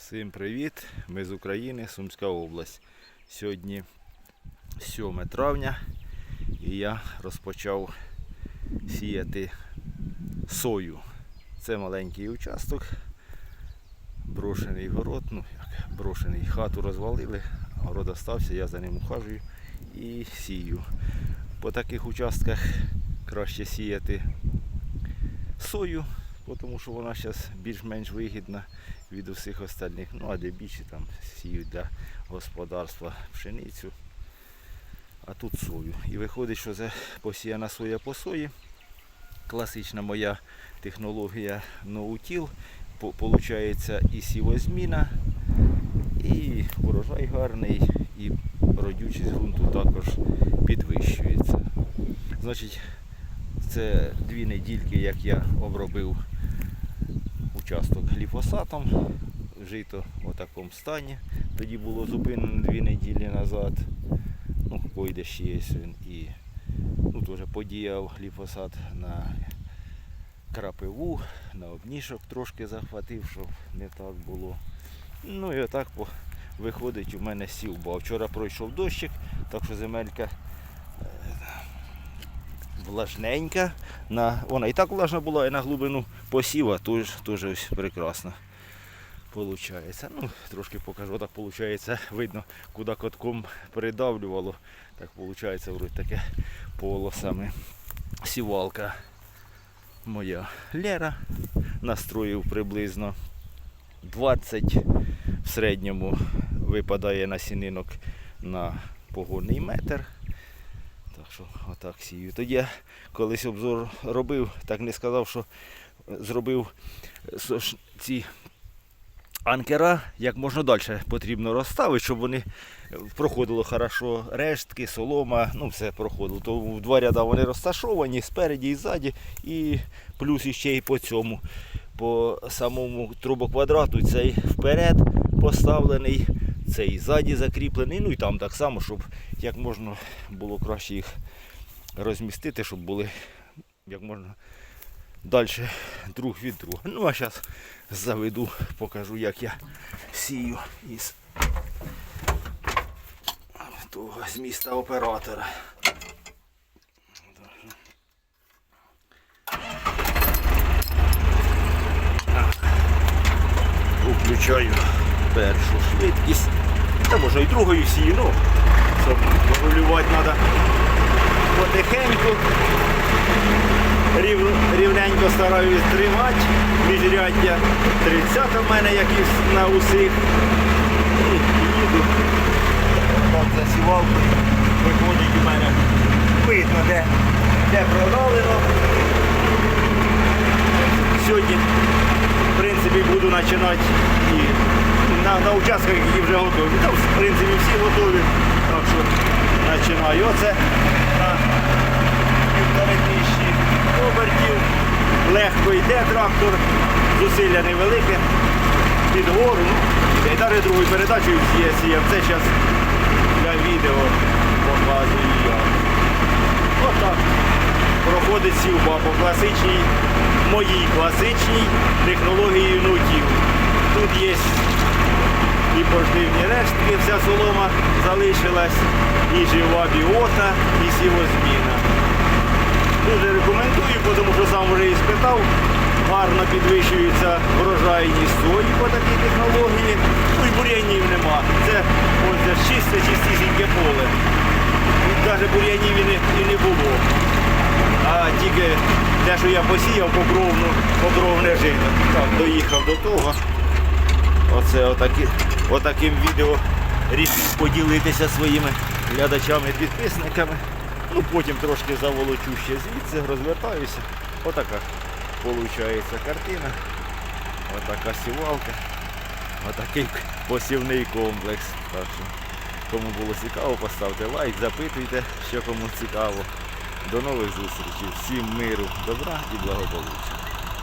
Всім привіт! Ми з України, Сумська область. Сьогодні 7 травня і я розпочав сіяти сою. Це маленький участок, брошений город, ну як брошений, хату розвалили, город остався, я за ним ухажую і сію. По таких участках краще сіяти сою, тому що вона зараз більш-менш вигідна від усіх остальних. Ну, а де більше там сіють для господарства пшеницю, а тут сою. І виходить, що це посіяна соя по сої. Класична моя технологія ноутіл. По- Получається і сівозміна, і урожай гарний, і родючість ґрунту також підвищується. Значить, це дві недільки, як я обробив участок гліфосатом. Жито в такому стані. Тоді було зупинено дві неділі назад. Ну, пойде ще він і ну, теж подіяв гліфосат на крапиву, на обнішок трошки захватив, щоб не так було. Ну і отак виходить у мене сівба. Вчора пройшов дощик, так що земелька влажненька. На, вона і так влажна була, і на глибину посіва теж, теж ось прекрасно. Получається. Ну, трошки покажу, так получається, видно, куди котком придавлювало. Так виходить, вроде таке полосами. Сівалка моя Лера настроїв приблизно 20 в середньому випадає насінинок на погонний метр. Що отак сію. Тоді я колись обзор робив, так не сказав, що зробив е, ці анкера як можна далі потрібно розставити, щоб вони проходило хорошо рештки, солома, ну все проходило. То в два ряда вони розташовані спереді і ззаді, і плюс іще і по цьому. По самому трубоквадрату цей вперед поставлений, цей ззаді закріплений, ну і там так само, щоб як можна було краще їх розмістити, щоб були як можна далі друг від друга. Ну а зараз заведу, покажу, як я сію із того з міста оператора. Включаю першу швидкість. Та може і другою сію, ну, щоб регулювати треба потихеньку. Рів, рівненько стараюсь тримати. Міжряддя 30 в мене, як і вс- на усіх. І їду. Так засівалку. Виходить у мене. Видно, де, де продавлено. Сьогодні, в принципі, буду починати і на, на участках, які вже готові. Там, в принципі, всі готові. Так що починаю. Оце на півтори тисячі обертів. Легко йде трактор, зусилля невелике, під гору. Ну, і навіть другою передачею є сіяв. Це зараз для відео показую я. Отак. Проходить сівба по класичній, моїй класичній технології нутів. Тут є і поживні рештки, вся солома залишилась, і жива біота, і сівозміна. Дуже рекомендую, тому що сам вже і спитав. Гарно підвищується врожайність сої по такій технології. Ну і бур'янів нема. Це ось чисте, чистісіньке поле. Навіть бур'янів і і не було. А тільки те, що я посіяв покровну, покровне жито. Так, доїхав до того. Оце отакі, отаким відео рішив поділитися своїми глядачами і підписниками. Ну потім трошки заволочу ще звідси, розвертаюся. Отака виходить картина. Отака сівалка. Отакий посівний комплекс. Так що, кому було цікаво, поставте лайк, запитуйте, що кому цікаво. До нових зустрічей. Всім миру, добра і благополуччя.